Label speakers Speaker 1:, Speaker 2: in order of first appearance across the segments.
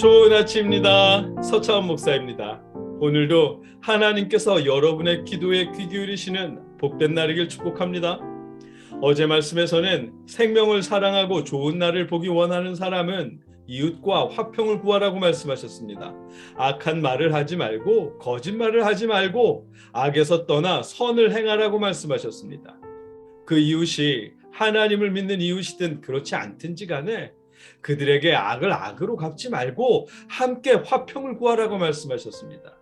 Speaker 1: 좋은 아침입니다. 서차원 목사입니다. 오늘도 하나님께서 여러분의 기도에 귀 기울이시는 복된 날이길 축복합니다. 어제 말씀에서는 생명을 사랑하고 좋은 날을 보기 원하는 사람은 이웃과 화평을 구하라고 말씀하셨습니다. 악한 말을 하지 말고 거짓말을 하지 말고 악에서 떠나 선을 행하라고 말씀하셨습니다. 그 이웃이 하나님을 믿는 이웃이든 그렇지 않든지 간에 그들에게 악을 악으로 갚지 말고 함께 화평을 구하라고 말씀하셨습니다.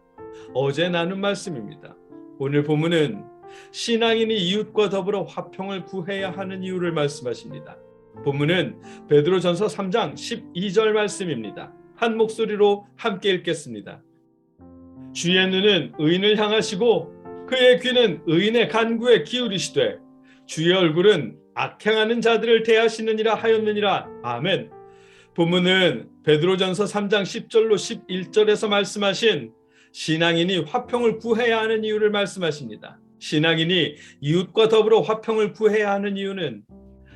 Speaker 1: 어제 나눈 말씀입니다. 오늘 본문은 신앙인이 이웃과 더불어 화평을 구해야 하는 이유를 말씀하십니다. 본문은 베드로전서 3장 12절 말씀입니다. 한 목소리로 함께 읽겠습니다. 주의 눈은 의인을 향하시고 그의 귀는 의인의 간구에 기울이시되 주의 얼굴은 악행하는 자들을 대하시느니라 하였느니라. 아멘. 본문은 베드로전서 3장 10절로 11절에서 말씀하신 신앙인이 화평을 구해야 하는 이유를 말씀하십니다. 신앙인이 이웃과 더불어 화평을 구해야 하는 이유는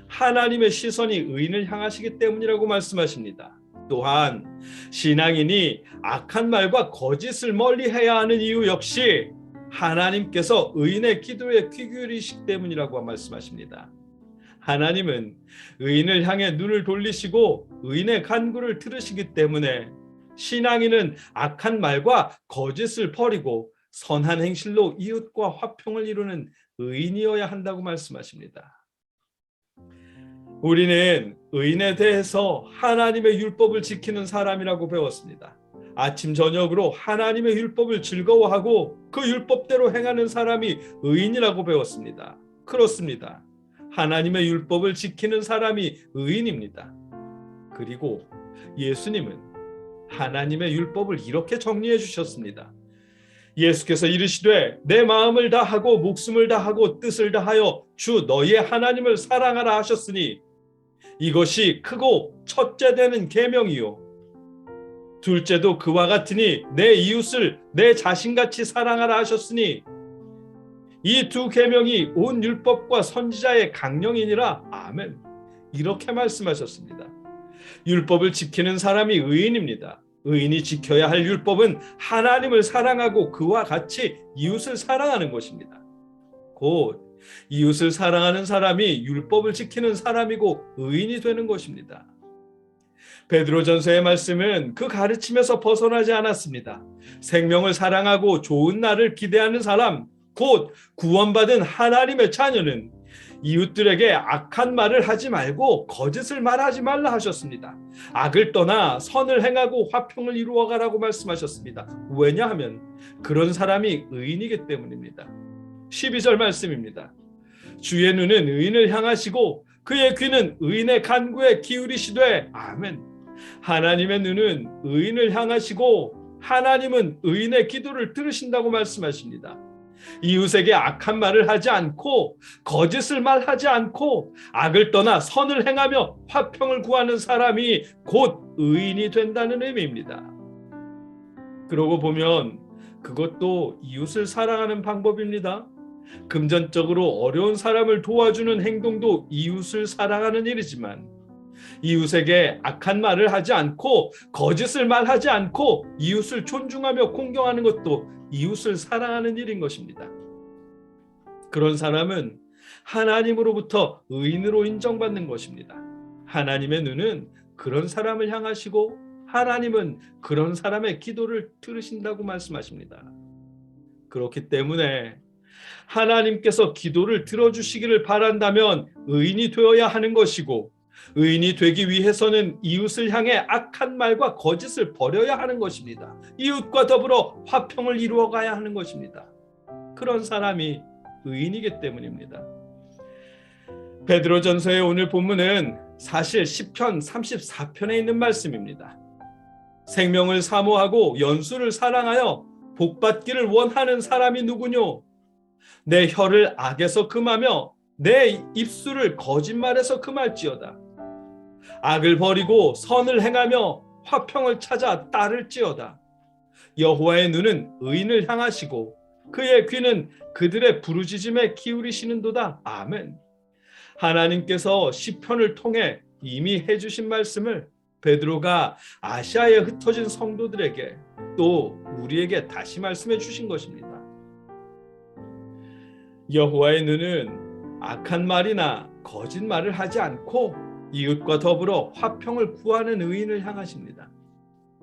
Speaker 1: 하나님의 시선이 의인을 향하시기 때문이라고 말씀하십니다. 또한 신앙인이 악한 말과 거짓을 멀리해야 하는 이유 역시 하나님께서 의인의 기도에 귀 기울이시기 때문이라고 말씀하십니다. 하나님은 의인을 향해 눈을 돌리시고 의인의 간구를 들으시기 때문에 신앙인은 악한 말과 거짓을 버리고 선한 행실로 이웃과 화평을 이루는 의인이어야 한다고 말씀하십니다. 우리는 의인에 대해서 하나님의 율법을 지키는 사람이라고 배웠습니다. 아침 저녁으로 하나님의 율법을 즐거워하고 그 율법대로 행하는 사람이 의인이라고 배웠습니다. 그렇습니다. 하나님의 율법을 지키는 사람이 의인입니다. 그리고 예수님은 하나님의 율법을 이렇게 정리해 주셨습니다. 예수께서 이르시되 내 마음을 다하고 목숨을 다하고 뜻을 다하여 주 너희의 하나님을 사랑하라 하셨으니 이것이 크고 첫째 되는 계명이요 둘째도 그와 같으니 내 이웃을 내 자신같이 사랑하라 하셨으니 이 두 계명이 온 율법과 선지자의 강령이니라. 아멘. 이렇게 말씀하셨습니다. 율법을 지키는 사람이 의인입니다. 의인이 지켜야 할 율법은 하나님을 사랑하고 그와 같이 이웃을 사랑하는 것입니다. 곧 이웃을 사랑하는 사람이 율법을 지키는 사람이고 의인이 되는 것입니다. 베드로전서의 말씀은 그 가르침에서 벗어나지 않았습니다. 생명을 사랑하고 좋은 날을 기대하는 사람, 곧 구원받은 하나님의 자녀는 이웃들에게 악한 말을 하지 말고 거짓을 말하지 말라 하셨습니다. 악을 떠나 선을 행하고 화평을 이루어가라고 말씀하셨습니다. 왜냐하면 그런 사람이 의인이기 때문입니다. 12절 말씀입니다. 주의 눈은 의인을 향하시고 그의 귀는 의인의 간구에 기울이시되 아멘. 하나님의 눈은 의인을 향하시고 하나님은 의인의 기도를 들으신다고 말씀하십니다. 이웃에게 악한 말을 하지 않고 거짓을 말하지 않고 악을 떠나 선을 행하며 화평을 구하는 사람이 곧 의인이 된다는 의미입니다. 그러고 보면 그것도 이웃을 사랑하는 방법입니다. 금전적으로 어려운 사람을 도와주는 행동도 이웃을 사랑하는 일이지만 이웃에게 악한 말을 하지 않고 거짓을 말하지 않고 이웃을 존중하며 공경하는 것도 이웃을 사랑하는 일인 것입니다. 그런 사람은 하나님으로부터 의인으로 인정받는 것입니다. 하나님의 눈은 그런 사람을 향하시고 하나님은 그런 사람의 기도를 들으신다고 말씀하십니다. 그렇기 때문에 하나님께서 기도를 들어주시기를 바란다면 의인이 되어야 하는 것이고 의인이 되기 위해서는 이웃을 향해 악한 말과 거짓을 버려야 하는 것입니다. 이웃과 더불어 화평을 이루어 가야 하는 것입니다. 그런 사람이 의인이기 때문입니다. 베드로전서의 오늘 본문은 사실 시편 34편에 있는 말씀입니다. 생명을 사모하고 연수를 사랑하여 복받기를 원하는 사람이 누구뇨? 내 혀를 악에서 금하며 내 입술을 거짓말에서 금할지어다. 악을 버리고 선을 행하며 화평을 찾아 따를지어다. 여호와의 눈은 의인을 향하시고 그의 귀는 그들의 부르짖음에 기울이시는도다. 아멘. 하나님께서 시편을 통해 이미 해주신 말씀을 베드로가 아시아에 흩어진 성도들에게 또 우리에게 다시 말씀해 주신 것입니다. 여호와의 눈은 악한 말이나 거짓말을 하지 않고 이웃과 더불어 화평을 구하는 의인을 향하십니다.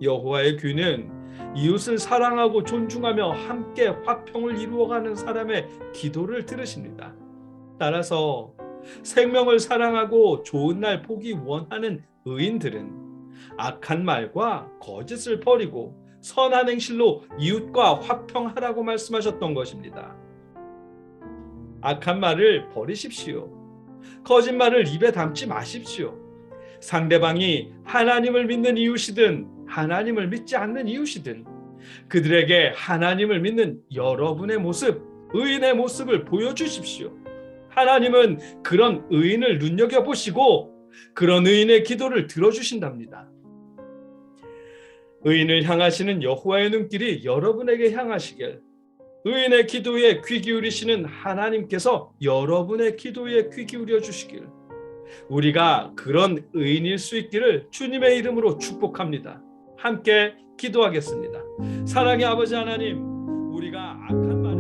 Speaker 1: 여호와의 귀는 이웃을 사랑하고 존중하며 함께 화평을 이루어가는 사람의 기도를 들으십니다. 따라서 생명을 사랑하고 좋은 날 보기 원하는 의인들은 악한 말과 거짓을 버리고 선한 행실로 이웃과 화평하라고 말씀하셨던 것입니다. 악한 말을 버리십시오. 거짓말을 입에 담지 마십시오. 상대방이 하나님을 믿는 이웃이든 하나님을 믿지 않는 이웃이든 그들에게 하나님을 믿는 여러분의 모습, 의인의 모습을 보여주십시오. 하나님은 그런 의인을 눈여겨보시고 그런 의인의 기도를 들어주신답니다. 의인을 향하시는 여호와의 눈길이 여러분에게 향하시길 의인의 기도에 귀 기울이시는 하나님께서 여러분의 기도에 귀 기울여 주시길 우리가 그런 의인일 수 있기를 주님의 이름으로 축복합니다. 함께 기도하겠습니다. 사랑의 아버지 하나님, 우리가 악한 말